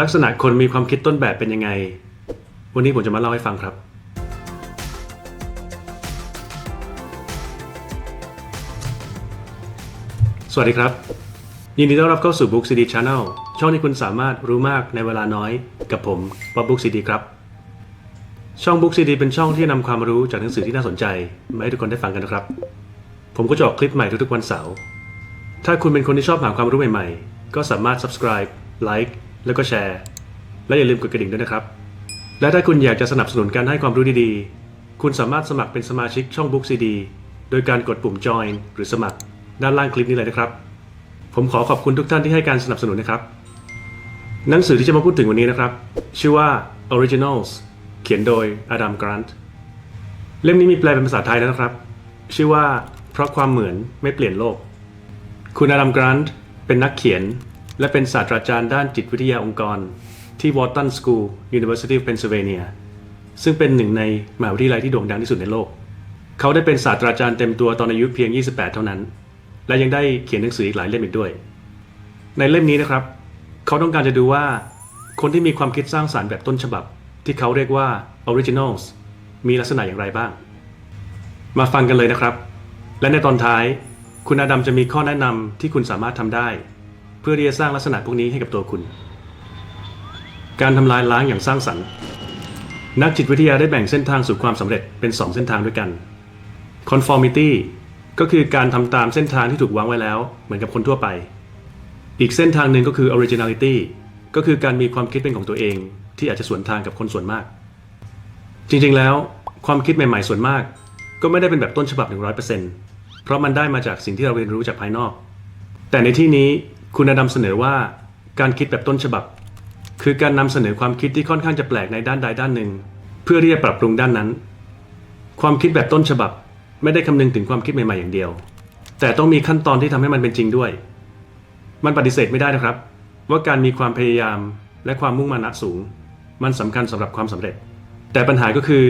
ลักษณะคนมีความคิดต้นแบบเป็นยังไง วันนี้ผมจะมาเล่าให้ฟังครับ สวัสดีครับ ยินดีต้อนรับเข้าสู่ Book CD Channel ช่องที่คุณสามารถรู้มากในเวลาน้อยกับผมป๊อบ Book CD ครับ ช่อง Book CD เป็นช่องที่นำความรู้จากหนังสือที่น่าสนใจมาให้ทุกคนได้ฟังกันนะครับ ผมก็จะออกคลิปใหม่ทุกๆวันเสาร์ถ้าคุณเป็นคนที่ชอบหาความรู้ใหม่ๆ ก็สามารถ subscribe like แล้วก็แชร์ และอย่าลืมกดกระดิ่งด้วยนะครับ และถ้าคุณอยากจะสนับสนุนการให้ความรู้ดีๆ คุณสามารถสมัครเป็นสมาชิกช่อง Book CD โดยการกดปุ่ม join หรือสมัคร ด้านล่างคลิปนี้เลยนะครับ ผมขอขอบคุณทุกท่านที่ให้การสนับสนุนนะครับ หนังสือที่จะมาพูดถึงวันนี้นะครับ ชื่อว่า Originals เขียนโดยอดัมกรันต์เล่มนี้มีแปลเป็นภาษาไทยแล้วนะครับ ชื่อว่าเพราะความเหมือนไม่เปลี่ยนโลก คุณอดัมกรันต์เป็นนักเขียน และเป็นศาสตราจารย์ด้านจิตวิทยาองค์กร ที่ Wharton School University of Pennsylvania ซึ่งเป็นหนึ่งในมหาวิทยาลัยที่โด่งดังที่สุดในโลก เขาได้เป็นศาสตราจารย์เต็มตัวตอนอายุเพียง 28 เท่านั้น และยังได้เขียนหนังสืออีกหลายเล่มอีกด้วย ในเล่มนี้นะครับ เขาต้องการจะดูว่า คนที่มีความคิดสร้างสารรค์แบบต้นฉบับ ที่เขาเรียกว่า originals มีลักษณะอย่างไรบ้าง มาฟังกันเลยนะครับ และในตอนท้าย คุณอาดัมจะมีข้อแนะนำที่คุณสามารถทำได้ พื่อที่จะสร้างลักษณะพวกนี้ให้กับตัวคุณ การทำลายล้างอย่างสร้างสรรค์ นักจิตวิทยาได้แบ่งเส้นทางสู่ความสำเร็จเป็น 2 เส้นทางด้วยกัน conformity ก็คือการทำตามเส้นทางที่ถูกวางไว้แล้ว เหมือนกับคนทั่วไป อีกเส้นทางหนึ่งก็คือ originality ก็คือการมีความคิดเป็นของตัวเอง ที่อาจจะสวนทางกับคนส่วนมาก จริงๆแล้ว ความคิดใหม่ๆส่วนมาก ก็ไม่ได้เป็นแบบต้นฉบับ 100%เพราะมันได้มาจากสิ่งที่เราเรียนรู้จากภายนอก แต่ในที่นี้ คุณอดัมเสนอว่าการคิดแบบต้นฉบับ คือการนำเสนอความคิดที่ค่อนข้างจะแปลกในด้านใดด้านหนึ่ง เพื่อที่จะปรับปรุงด้านนั้น ความคิดแบบต้นฉบับ ไม่ได้คำนึงถึงความคิดใหม่ๆอย่างเดียว แต่ต้องมีขั้นตอนที่ทำให้มันเป็นจริงด้วย มันปฏิเสธไม่ได้นะครับ ว่าการมีความพยายามและความมุ่งมั่นสูง มันสำคัญสำหรับความสำเร็จ แต่ปัญหาก็คือ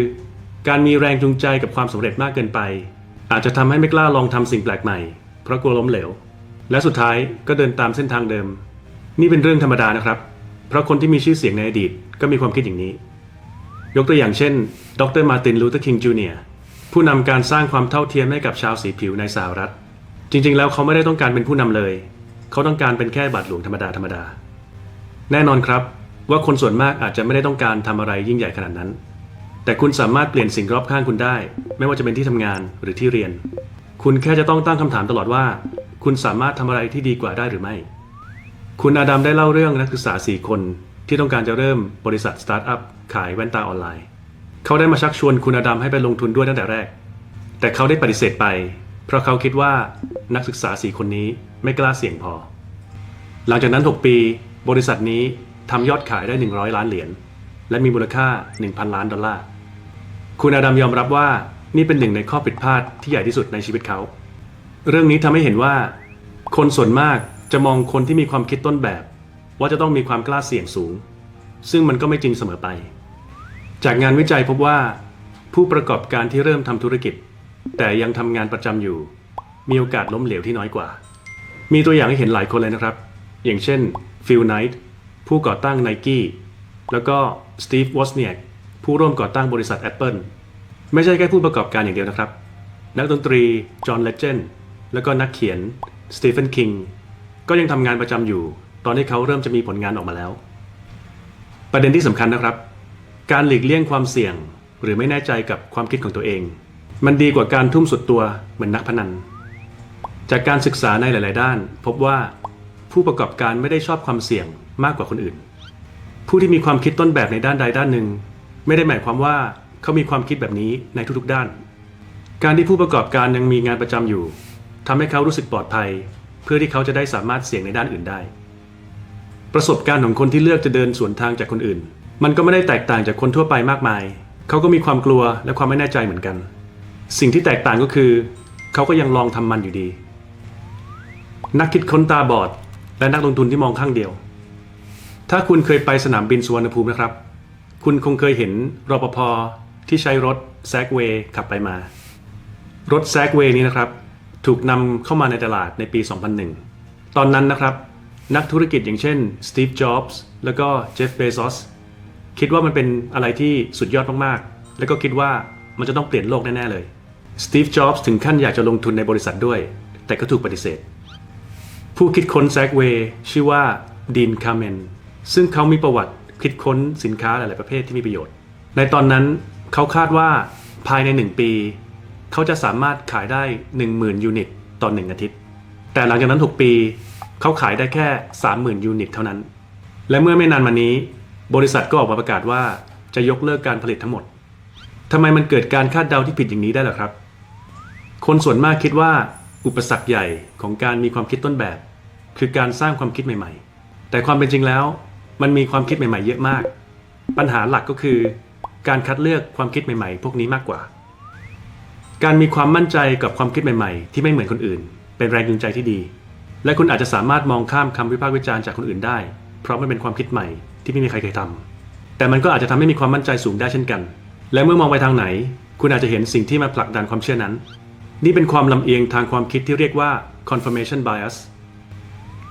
การมีแรงจูงใจกับความสำเร็จมากเกินไป อาจจะทำให้ไม่กล้าลองทำสิ่งแปลกใหม่ เพราะกลัวล้มเหลว และสุดท้ายก็เดินตามเส้นทางเดิม นี่เป็นเรื่องธรรมดานะครับ เพราะคนที่มีชื่อเสียงในอดีตก็มีความคิดอย่างนี้ ยกตัวอย่างเช่น ดรมาร์ติน ลูเทอร์คิงจูเนียร์ผู้นำการสร้างความเท่าเทียมให้กับชาวสีผิวในสหรัฐ จริงๆ แล้วเขาไม่ได้ต้องการเป็นผู้นำเลย เขาต้องการเป็นแค่บาทหลวงธรรมดาธรรมดา แน่นอนครับว่าคนส่วนมากอาจจะไม่ได้ต้องการทำอะไรยิ่งใหญ่ขนาดนั้น แต่คุณสามารถเปลี่ยนสิ่งรอบข้างคุณได้ ไม่ว่าจะเป็นที่ทำงานหรือที่เรียน คุณแค่จะต้องตั้งคำถามตลอดว่า คุณสามารถทำอะไรที่ดีกว่าได้หรือไม่ คุณอาดัมได้เล่าเรื่องนักศึกษา 4 คนที่ต้องการจะเริ่มบริษัทสตาร์ทอัพขายแว่นตาออนไลน์ เขาได้มาชักชวนคุณอาดัมให้ไปลงทุนด้วยตั้งแต่แรก แต่เขาได้ปฏิเสธไป เพราะเขาคิดว่านักศึกษา 4 คนนี้ไม่กล้าเสี่ยงพอ หลังจากนั้น 6 ปี บริษัทนี้ทำยอดขายได้ 100 ล้านเหรียญและมีมูลค่า 1,000 ล้านดอลลาร์ คุณอาดัมยอมรับว่านี่เป็นหนึ่งในข้อผิดพลาดที่ใหญ่ที่สุดในชีวิตเขา เรื่องนี้ทำให้เห็นว่า คนส่วนมากจะมองคนที่มีความคิดต้นแบบ ว่าจะต้องมีความกล้าเสี่ยงสูง ซึ่งมันก็ไม่จริงเสมอไป จากงานวิจัยพบว่า ผู้ประกอบการที่เริ่มทำธุรกิจ แต่ยังทำงานประจำอยู่ มีโอกาสล้มเหลวที่น้อยกว่า มีตัวอย่างให้เห็นหลายคนเลยนะครับ อย่างเช่นฟิลไนท์ผู้ก่อตั้ง n i กี้แล้วก็สตีฟวอสเนียกผู้ร่วมก่อตั้งบริษัท Apple ไม่ใช่แค่ผู้ประกอบการอย่างเดียวนะครับ นักดนตรีจอห์นเลเจน แล้วก็นักเขียนสตีเฟนคิงก็ยังทำงานประจำอยู่ ตอนที่เขาเริ่มจะมีผลงานออกมาแล้ว ประเด็นที่สำคัญนะครับ การหลีกเลี่ยงความเสี่ยงหรือไม่แน่ใจกับความคิดของตัวเอง มันดีกว่าการทุ่มสุดตัวเหมือนนักพนัน จากการศึกษาในหลาย ๆ ด้าน พบว่าผู้ประกอบการไม่ได้ชอบความเสี่ยงมากกว่าคนอื่น ผู้ที่มีความคิดต้นแบบในด้านใดด้านหนึ่ง ไม่ได้หมายความว่าเขามีความคิดแบบนี้ในทุก ๆ ด้าน การที่ผู้ประกอบการยังมีงานประจำอยู่ ทำให้เขารู้สึกปลอดภัย เพื่อที่เขาจะได้สามารถเสี่ยงในด้านอื่นได้ ประสบการณ์ของคนที่เลือกจะเดินสวนทางจากคนอื่น มันก็ไม่ได้แตกต่างจากคนทั่วไปมากมาย เขาก็มีความกลัวและความไม่แน่ใจเหมือนกัน สิ่งที่แตกต่างก็คือ เขาก็ยังลองทำมันอยู่ดี นักคิดค้นตาบอด และนักลงทุนที่มองข้างเดียว ถ้าคุณเคยไปสนามบินสุวรรณภูมินะครับ คุณคงเคยเห็นรปภที่ใช้รถแซกเวย์ขับไปมา รถแซกเวย์นี้นะครับ ถูกนำเข้ามาในตลาดในปี 2001 ตอนนั้นนะครับ นักธุรกิจอย่างเช่นสตีฟจ็อบส์แล้วก็เจฟเบซอสคิดว่ามันเป็นอะไรที่สุดยอดมากๆ แล้วก็คิดว่ามันจะต้องเปลี่ยนโลกแน่ ๆ เลยสตีฟจ็อบส์ถึงขั้นอยากจะลงทุนในบริษัทด้วย แต่ก็ถูกปฏิเสธ ผู้คิดค้นแซกเวย์ชื่อว่าดีนคาร์เมนซึ่งเขามีประวัติคิดค้นสินค้าหลาย ๆ ประเภทที่มีประโยชน์ ในตอนนั้นเขาคาดว่าภายใน 1 ปี เขาจะสามารถขายได้ 10,000 ยูนิตต่อ 1 อาทิตย์ แต่หลังจากนั้น 6 ปีเขาขายได้แค่ 30,000 ยูนิตเท่านั้น และเมื่อไม่นานมานี้ บริษัทก็ออกมาประกาศว่าจะยกเลิกการผลิตทั้งหมดทำไมมันเกิดการคาดเดาที่ผิดอย่างนี้ได้ล่ะครับ คนส่วนมากคิดว่าอุปสรรคใหญ่ของการมีความคิดต้นแบบ คือการสร้างความคิดใหม่ ๆ แต่ความเป็นจริงแล้ว มันมีความคิดใหม่ ๆ เยอะมาก ปัญหาหลักก็คือ การคัดเลือกความคิดใหม่ ๆ พวกนี้มากกว่า การมีความมั่นใจกับความคิดใหม่ๆ ที่ไม่เหมือนคนอื่น เป็นแรงจูงใจที่ดี และคุณอาจจะสามารถมองข้ามคำวิพากษ์วิจารณ์จากคนอื่นได้ เพราะมันเป็นความคิดใหม่ที่ไม่มีใครเคยทำแต่มันก็อาจจะทำให้มีความมั่นใจสูงได้เช่นกัน และเมื่อมองไปทางไหน คุณอาจจะเห็นสิ่งที่มาผลักดันความเชื่อนั้น นี่เป็นความลำเอียงทางความคิดที่เรียกว่า confirmation bias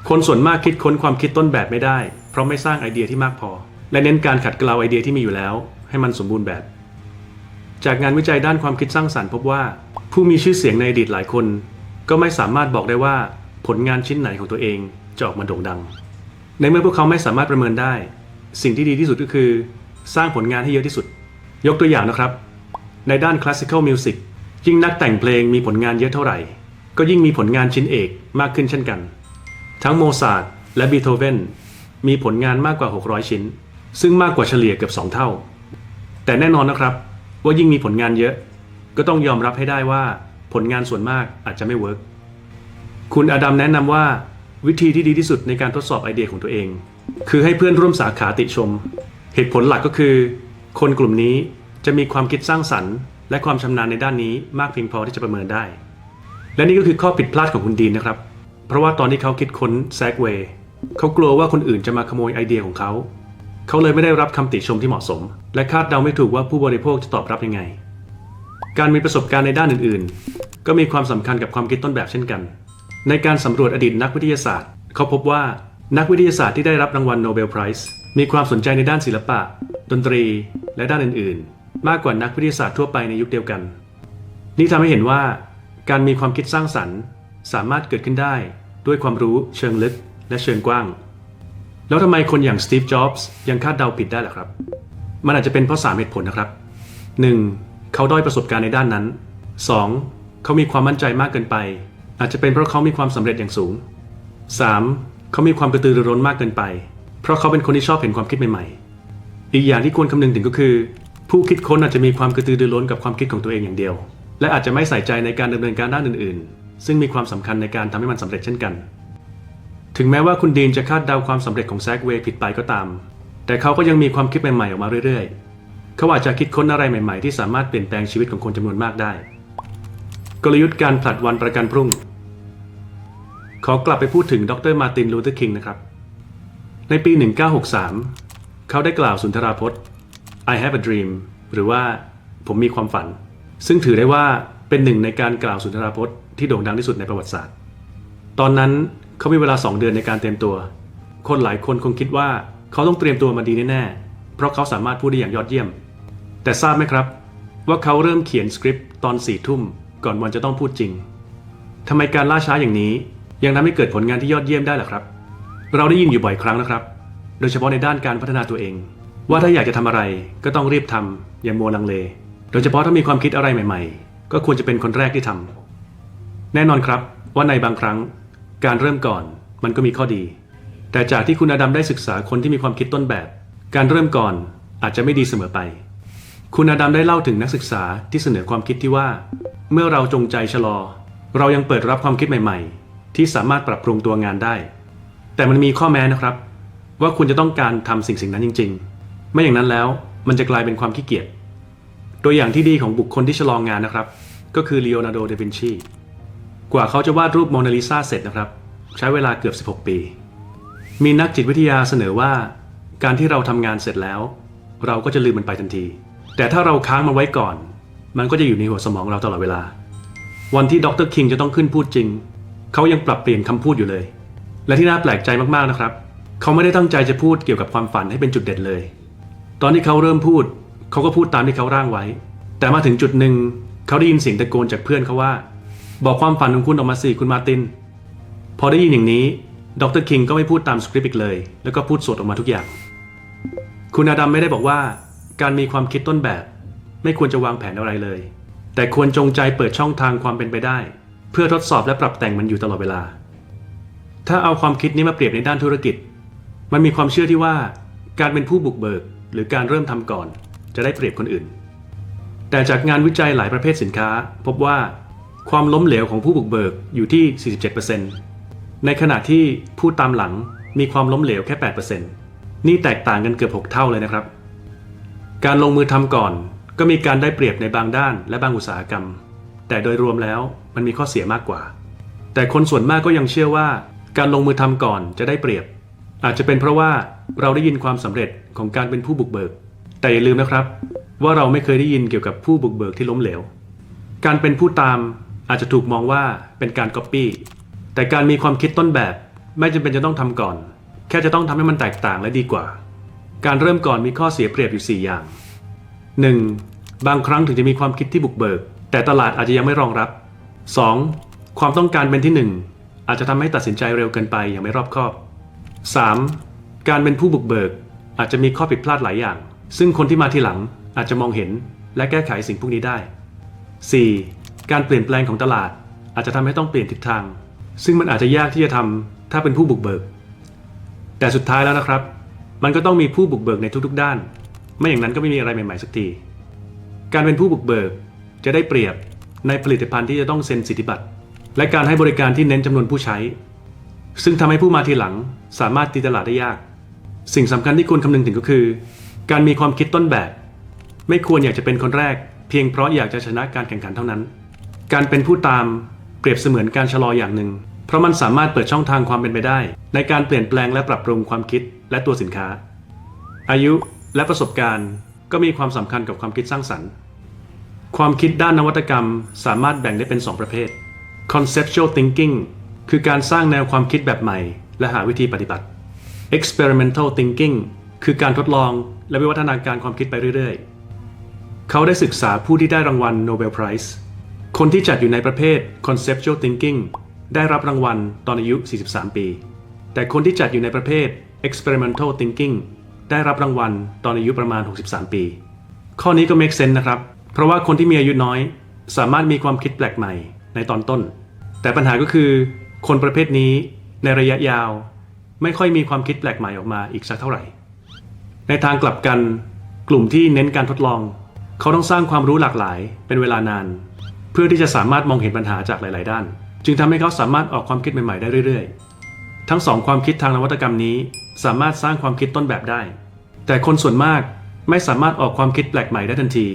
คนส่วนมากคิดค้นความคิดต้นแบบไม่ได้ เพราะไม่สร้างไอเดียที่มากพอ และเน้นการขัดเกลาไอเดียที่มีอยู่แล้ว ให้มันสมบูรณ์แบบ จากงานวิจัยด้านความคิดสร้างสรรค์พบว่า ผู้มีชื่อเสียงในอดีตหลายคน ก็ไม่สามารถบอกได้ว่าผลงานชิ้นไหนของตัวเองจะออกมาโด่งดัง ในเมื่อพวกเขาไม่สามารถประเมินได้ สิ่งที่ดีที่สุดก็คือ สร้างผลงานให้เยอะที่สุด ยกตัวอย่างนะครับ ในด้าน classical music ยิ่งนักแต่งเพลงมีผลงานเยอะเท่าไหร่ ก็ยิ่งมีผลงานชิ้นเอกมากขึ้นเช่นกัน ทั้งโมซาร์ทและบีโธเฟนมีผลงานมากกว่า 600 ชิ้น ซึ่งมากกว่าเฉลี่ยเกือบ2 เท่า แต่แน่นอนนะครับ ว่ายิ่งมีผลงานเยอะ ก็ต้องยอมรับให้ได้ว่าผลงานส่วนมากอาจจะไม่เวิร์กคุณอดัมแนะนำว่าวิธีที่ดีที่สุดในการทดสอบไอเดียของตัวเอง คือให้เพื่อนร่วมสาขาติชม เหตุผลหลักก็คือ คนกลุ่มนี้จะมีความคิดสร้างสรรค์ และความชำนาญในด้านนี้มากเพียงพอที่จะประเมินได้ และนี่ก็คือข้อผิดพลาดของคุณดีนนะครับ เพราะว่าตอนที่เขาคิดค้นแซกเวย์เขากลัวว่าคนอื่นจะมาขโมยไอเดียของเขา เขาเลยไม่ได้รับคำติชมที่เหมาะสม และคาดเดาไม่ถูกว่าผู้บริโภคจะตอบรับยังไง การมีประสบการณ์ในด้านอื่นๆ ก็มีความสำคัญกับความคิดต้นแบบเช่นกัน ในการสำรวจอดีตนักวิทยาศาสตร์ เขาพบว่านักวิทยาศาสตร์ที่ได้รับรางวัลโนเบลไพรส์มีความสนใจในด้านศิลปะ ดนตรี และด้านอื่น ๆ มากกว่านักวิทยาศาสตร์ทั่วไปในยุคเดียวกัน นี่ทำให้เห็นว่า การมีความคิดสร้างสรรค์ สามารถเกิดขึ้นได้ด้วยความรู้เชิงลึกและเชิงกว้าง แล้วทำไมคนอย่างสตีฟ จ็อบส์ยังคาดเดาผิดได้ล่ะครับ มันอาจจะเป็นเพราะสามเหตุผลนะครับ 1. เขาด้อยประสบการณ์ในด้านนั้น 2. เขามีความมั่นใจมากเกินไป อาจจะเป็นเพราะเขามีความสำเร็จอย่างสูง 3. เขามีความกระตือรือร้นมากเกินไป เพราะเขาเป็นคนที่ชอบเห็นความคิดใหม่ๆ อีกอย่างที่ควรคำนึงถึงก็คือ ผู้คิดค้นอาจจะมีความกระตือรือร้นกับความคิดของตัวเองอย่างเดียว และอาจจะไม่ใส่ใจในการดำเนินการด้านอื่น ๆ ซึ่งมีความสำคัญในการทำให้มันสำเร็จเช่นกัน ถึงแม้ว่าคุณดีนจะคาดเดาความสำเร็จของแซกเวย์ผิดไปก็ตาม แต่เขาก็ยังมีความคิดใหม่ๆออกมาเรื่อยๆ เขาอาจจะคิดค้นอะไรใหม่ๆ ที่สามารถเปลี่ยนแปลงชีวิตของคนจำนวนมากได้ กลยุทธ์การผลัดวันประกันพรุ่ง ขอกลับไปพูดถึงดรมาร์ตินลูเทอร์คิงนะครับ ในปี 1963 เขาได้กล่าวสุนทราพจน์ I have a dream หรือว่าผมมีความฝัน ซึ่งถือได้ว่าเป็นหนึ่งในการกล่าวสุนทราพจน์ที่โด่งดังที่สุดในประวัติศาสตร์ ตอนนั้น เขามีเวลา 2 เดือนในการเตรียมตัว คนหลายคนคงคิดว่าเขาต้องเตรียมตัวมาดีแน่ๆ เพราะเขาสามารถพูดได้อย่างยอดเยี่ยม แต่ทราบไหมครับ ว่าเขาเริ่มเขียนสคริปต์ตอนสี่ทุ่มก่อนวันจะต้องพูดจริงทำไมการล่าช้าอย่างนี้ ยังทำให้เกิดผลงานที่ยอดเยี่ยมได้ล่ะครับ เราได้ยินอยู่บ่อยครั้งนะครับ โดยเฉพาะในด้านการพัฒนาตัวเอง ว่าถ้าอยากจะทำอะไรก็ต้องรีบทำอย่ามัวลังเล โดยเฉพาะถ้ามีความคิดอะไรใหม่ ๆ ก็ควรจะเป็นคนแรกที่ทำแน่นอนครับว่าในบางครั้ง การเริ่มก่อนมันก็มีข้อดี แต่จากที่คุณอดัมได้ศึกษาคนที่มีความคิดต้นแบบ การเริ่มก่อนอาจจะไม่ดีเสมอไป คุณอดัมได้เล่าถึงนักศึกษาที่เสนอความคิดที่ว่า เมื่อเราจงใจชะลอ เรายังเปิดรับความคิดใหม่ๆ ที่สามารถปรับปรุงตัวงานได้ แต่มันมีข้อแม้นะครับ ว่าคุณจะต้องการทำสิ่งสิ่งนั้นจริง ๆ ไม่อย่างนั้นแล้วมันจะกลายเป็นความขี้เกียจตัวอย่างที่ดีของบุคคลที่ชะลองานนะครับ ก็คือลีโอนาร์โด เดวินชี กว่าเขาจะวาดรูปโมนาลิซาเสร็จนะครับ ใช้เวลาเกือบ 16 ปี มีนักจิตวิทยาเสนอว่า การที่เราทำงานเสร็จแล้ว เราก็จะลืมมันไปทันที แต่ถ้าเราค้างมันไว้ก่อน มันก็จะอยู่ในหัวสมองเราตลอดเวลา วันที่ดรคิงจะต้องขึ้นพูดจริง เขายังปรับเปลี่ยนคำพูดอยู่เลย และที่น่าแปลกใจมากๆนะครับ เขาไม่ได้ตั้งใจจะพูดเกี่ยวกับความฝันให้เป็นจุดเด่นเลย ตอนที่เขาเริ่มพูด เขาก็พูดตามที่เขาร่างไว้ แต่มาถึงจุดหนึ่งเขาได้ยินเสียงตะโกนจากเพื่อนเขาว่า บอกความฝันของคุณออกมาสิคุณมาติน พอได้ยินอย่างนี้ดรคิงก็ไม่พูดตามสคริปต์อีกเลย แล้วก็พูดสดออกมาทุกอย่าง คุณอาดัมไม่ได้บอกว่า การมีความคิดต้นแบบ ไม่ควรจะวางแผนอะไรเลย แต่ควรจงใจเปิดช่องทางความเป็นไปได้ เพื่อทดสอบและปรับแต่งมันอยู่ตลอดเวลา ถ้าเอาความคิดนี้มาเปรียบในด้านธุรกิจ มันมีความเชื่อที่ว่า การเป็นผู้บุกเบิก หรือการเริ่มทำก่อน จะได้เปรียบคนอื่น แต่จากงานวิจัยหลายประเภทสินค้า พบว่า ความล้มเหลวของผู้บุกเบิกอยู่ที่ 47%ในขณะที่ผู้ตามหลังมีความล้มเหลวแค่ 8%นี่แตกต่างกันเกือบ 6 เท่าเลยนะครับ การลงมือทำก่อนก็มีการได้เปรียบในบางด้านและบางอุตสาหกรรม แต่โดยรวมแล้วมันมีข้อเสียมากกว่า แต่คนส่วนมากก็ยังเชื่อว่า การลงมือทำก่อนจะได้เปรียบ อาจจะเป็นเพราะว่าเราได้ยินความสำเร็จของการเป็นผู้บุกเบิก แต่อย่าลืมนะครับ ว่าเราไม่เคยได้ยินเกี่ยวกับผู้บุกเบิกที่ล้มเหลว การเป็นผู้ตาม อาจจะถูกมองว่าเป็นการก๊อปปี้แต่การมีความคิดต้นแบบ ไม่จำเป็นจะต้องทำก่อน แค่จะต้องทำให้มันแตกต่างและดีกว่า การเริ่มก่อนมีข้อเสียเปรียบอยู่ 4 อย่าง 1. บางครั้งถึงจะมีความคิดที่บุกเบิก แต่ตลาดอาจจะยังไม่รองรับ 2. ความต้องการเป็นที่ 1 อาจจะทำให้ตัดสินใจเร็วเกินไปอย่างไม่รอบคอบ 3. การเป็นผู้บุกเบิก อาจจะมีข้อผิดพลาดหลายอย่าง ซึ่งคนที่มาทีหลังอาจจะมองเห็นและแก้ไขสิ่งพวกนี้ได้ 4. การเปลี่ยนแปลงของตลาดอาจจะทำให้ต้องเปลี่ยนทิศทาง ซึ่งมันอาจจะยากที่จะทำถ้าเป็นผู้บุกเบิก แต่สุดท้ายแล้วนะครับ มันก็ต้องมีผู้บุกเบิกในทุกๆด้าน ไม่อย่างนั้นก็ไม่มีอะไรใหม่ๆสักที การเป็นผู้บุกเบิกจะได้เปรียบในผลิตภัณฑ์ที่จะต้องเซ็นสิทธิบัตร และการให้บริการที่เน้นจำนวนผู้ใช้ ซึ่งทำให้ผู้มาทีหลังสามารถตีตลาดได้ยาก สิ่งสำคัญที่ควรคำนึงถึงก็คือ การมีความคิดต้นแบบ ไม่ควรอยากจะเป็นคนแรก เพียงเพราะอยากจะชนะการแข่งขันเท่านั้น การเป็นผู้ตามเปรียบเสมือนการชะลออย่างหนึ่ง เพราะมันสามารถเปิดช่องทางความเป็นไปได้ ในการเปลี่ยนแปลงและปรับปรุงความคิดและตัวสินค้า อายุและประสบการณ์ก็มีความสำคัญกับความคิดสร้างสรรค์ ความคิดด้านนวัตกรรมสามารถแบ่งได้เป็น 2 ประเภท conceptual thinking คือการสร้างแนวความคิดแบบใหม่ และหาวิธีปฏิบัติ experimental thinking คือการทดลองและวิวัฒนาการความคิดไปเรื่อย ๆ เขาได้ศึกษาผู้ที่ได้รางวัล Nobel Prize คนที่จัดอยู่ในประเภท conceptual thinking ได้รับรางวัลตอนอายุ 43 ปี แต่คนที่จัดอยู่ในประเภท experimental thinking ได้รับรางวัลตอนอายุประมาณ 63 ปี ข้อนี้ก็ make sense นะครับ เพราะว่าคนที่มีอายุน้อย สามารถมีความคิดแปลกใหม่ในตอนต้น แต่ปัญหาก็คือ คนประเภทนี้ในระยะยาว ไม่ค่อยมีความคิดแปลกใหม่ออกมาอีกสักเท่าไหร่ ในทางกลับกัน กลุ่มที่เน้นการทดลอง เขาต้องสร้างความรู้หลากหลายเป็นเวลานาน เพื่อที่จะสามารถมองเห็นปัญหาจากหลาย ๆ ด้าน จึงทำให้เขาสามารถออกความคิดใหม่ ๆ ได้เรื่อย ๆ ทั้งสองความคิดทางนวัตกรรมนี้ สามารถสร้างความคิดต้นแบบได้ แต่คนส่วนมากไม่สามารถออกความคิดแปลกใหม่ได้ทันที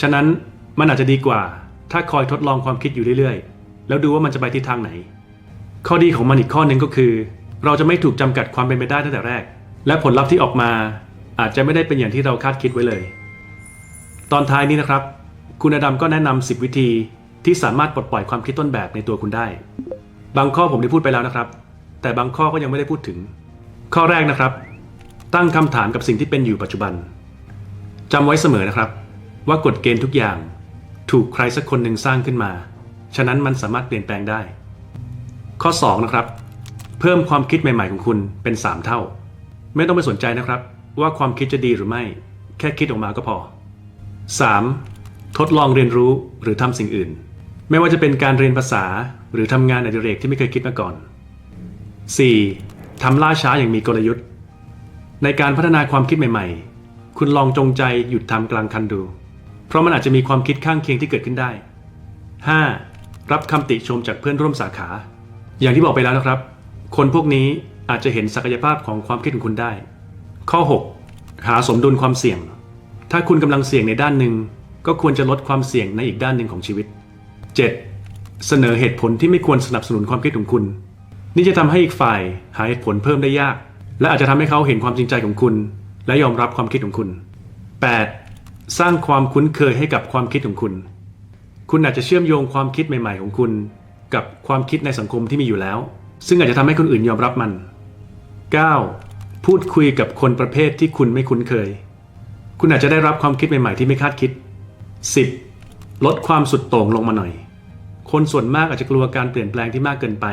ฉะนั้นมันอาจจะดีกว่า ถ้าคอยทดลองความคิดอยู่เรื่อย ๆ แล้วดูว่ามันจะไปทิศทางไหน ข้อดีของมันอีกข้อหนึ่งก็คือ เราจะไม่ถูกจำกัดความเป็นไปได้ตั้งแต่แรก และผลลัพธ์ที่ออกมาอาจจะไม่ได้เป็นอย่างที่เราคาดคิดไว้เลย ตอนท้ายนี้นะครับ คุณอดัมก็แนะนำ10 วิธีที่สามารถปลดปล่อยความคิดต้นแบบในตัวคุณได้ บางข้อผมได้พูดไปแล้วนะครับ แต่บางข้อก็ยังไม่ได้พูดถึง ข้อแรกนะครับ ตั้งคำถามกับสิ่งที่เป็นอยู่ปัจจุบันจำไว้เสมอนะครับ ว่ากฎเกณฑ์ทุกอย่าง ถูกใครสักคนหนึ่งสร้างขึ้นมา ฉะนั้นมันสามารถเปลี่ยนแปลงได้ ข้อ 2 นะครับ เพิ่มความคิดใหม่ ๆ ของคุณเป็น 3 เท่า ไม่ต้องไปสนใจนะครับ ว่าความคิดจะดีหรือไม่ แค่คิดออกมาก็พอ 3. ทดลองเรียนรู้หรือทำสิ่งอื่น ไม่ว่าจะเป็นการเรียนภาษาหรือทำงานอดิเรกที่ไม่เคยคิดมาก่อน 4. ทำล่าช้าอย่างมีกลยุทธ์ ในการพัฒนาความคิดใหม่ ๆ คุณลองจงใจหยุดทำกลางคันดู เพราะมันอาจจะมีความคิดข้างเคียงที่เกิดขึ้นได้ 5. รับคำติชมจากเพื่อนร่วมสาขา อย่างที่บอกไปแล้วนะครับ คนพวกนี้อาจจะเห็นศักยภาพของความคิดของคุณได้ ข้อ 6. หาสมดุลความเสี่ยง ถ้าคุณกำลังเสี่ยงในด้านหนึ่ง ก็ควรจะลดความเสี่ยงในอีกด้านหนึ่งของชีวิต 7. เสนอเหตุผลที่ไม่ควรสนับสนุนความคิดของคุณ นี่จะทำให้อีกฝ่ายหาเหตุผลเพิ่มได้ยาก และอาจจะทำให้เขาเห็นความจริงใจของคุณ และยอมรับความคิดของคุณ 8. สร้างความคุ้นเคยให้กับความคิดของคุณ คุณอาจจะเชื่อมโยงความคิดใหม่ ๆ ของคุณ กับความคิดในสังคมที่มีอยู่แล้ว ซึ่งอาจจะทำให้คนอื่นยอมรับมัน 9. พูดคุยกับคนประเภทที่คุณไม่คุ้นเคย คุณอาจจะได้รับความคิดใหม่ ๆ ที่ไม่คาดคิด 10. ลดความสุดโต่งลงมาหน่อย คนส่วนมากอาจจะกลัวการเปลี่ยนแปลงที่มากเกินไป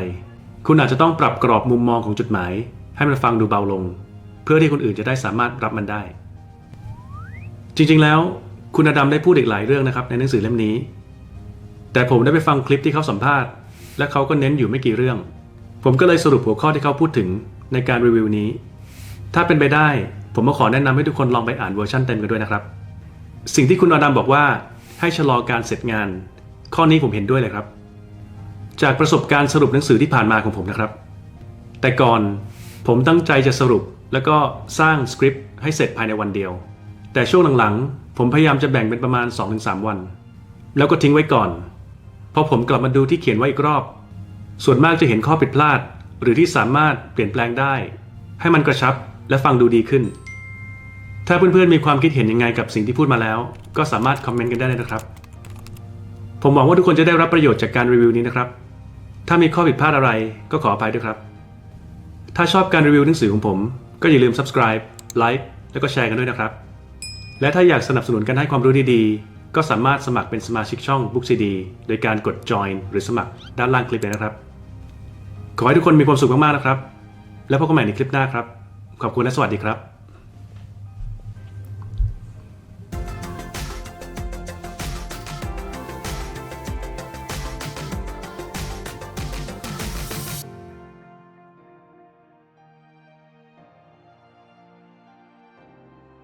คุณอาจจะต้องปรับกรอบมุมมองของจุดหมาย ให้มันฟังดูเบาลง เพื่อที่คนอื่นจะได้สามารถรับมันได้ จริงๆแล้วคุณอดัมได้พูดอีกหลายเรื่องนะครับในหนังสือเล่มนี้ แต่ผมได้ไปฟังคลิปที่เขาสัมภาษณ์ และเขาก็เน้นอยู่ไม่กี่เรื่อง ผมก็เลยสรุปหัวข้อที่เขาพูดถึงในการรีวิวนี้ ถ้าเป็นไปได้ ผมก็ขอแนะนำให้ทุกคนลองไปอ่านเวอร์ชันเต็มกันด้วยนะครับ สิ่งที่คุณอดัมบอกว่าให้ชะลอการเสร็จงาน ข้อนี้ผมเห็นด้วยเลยครับ จากประสบการณ์สรุปหนังสือที่ผ่านมาของผมนะครับ แต่ก่อนผมตั้งใจจะสรุปแล้วก็สร้างสคริปต์ให้เสร็จภายในวันเดียว แต่ช่วงหลังๆ ผมพยายามจะแบ่งเป็นประมาณ 2-3 วัน แล้วก็ทิ้งไว้ก่อนพอผมกลับมาดูที่เขียนไว้อีกรอบ ส่วนมากจะเห็นข้อผิดพลาด หรือที่สามารถเปลี่ยนแปลงได้ ให้มันกระชับและฟังดูดีขึ้น ถ้าเพื่อนๆมีความคิดเห็นยังไงกับสิ่งที่พูดมาแล้ว ก็สามารถคอมเมนต์กันได้เลยนะครับ ผมหวังว่าทุกคนจะได้รับประโยชน์จากการรีวิวนี้นะครับ ถ้ามีข้อผิดพลาดอะไรก็ขออภัยด้วยครับ ถ้าชอบการรีวิวหนังสือของผม ก็อย่าลืม subscribe like แล้วก็แชร์กันด้วยนะครับ และถ้าอยากสนับสนุนการให้ความรู้ดีๆ ก็สามารถสมัครเป็นสมาชิกช่อง Book CD โดยการกด join หรือสมัครด้านล่างคลิปเลยนะครับ ขอให้ทุกคนมีความสุขมากๆนะครับ แล้วพบกันใหม่ในคลิปหน้าครับ ขอบคุณและสวัสดีครับ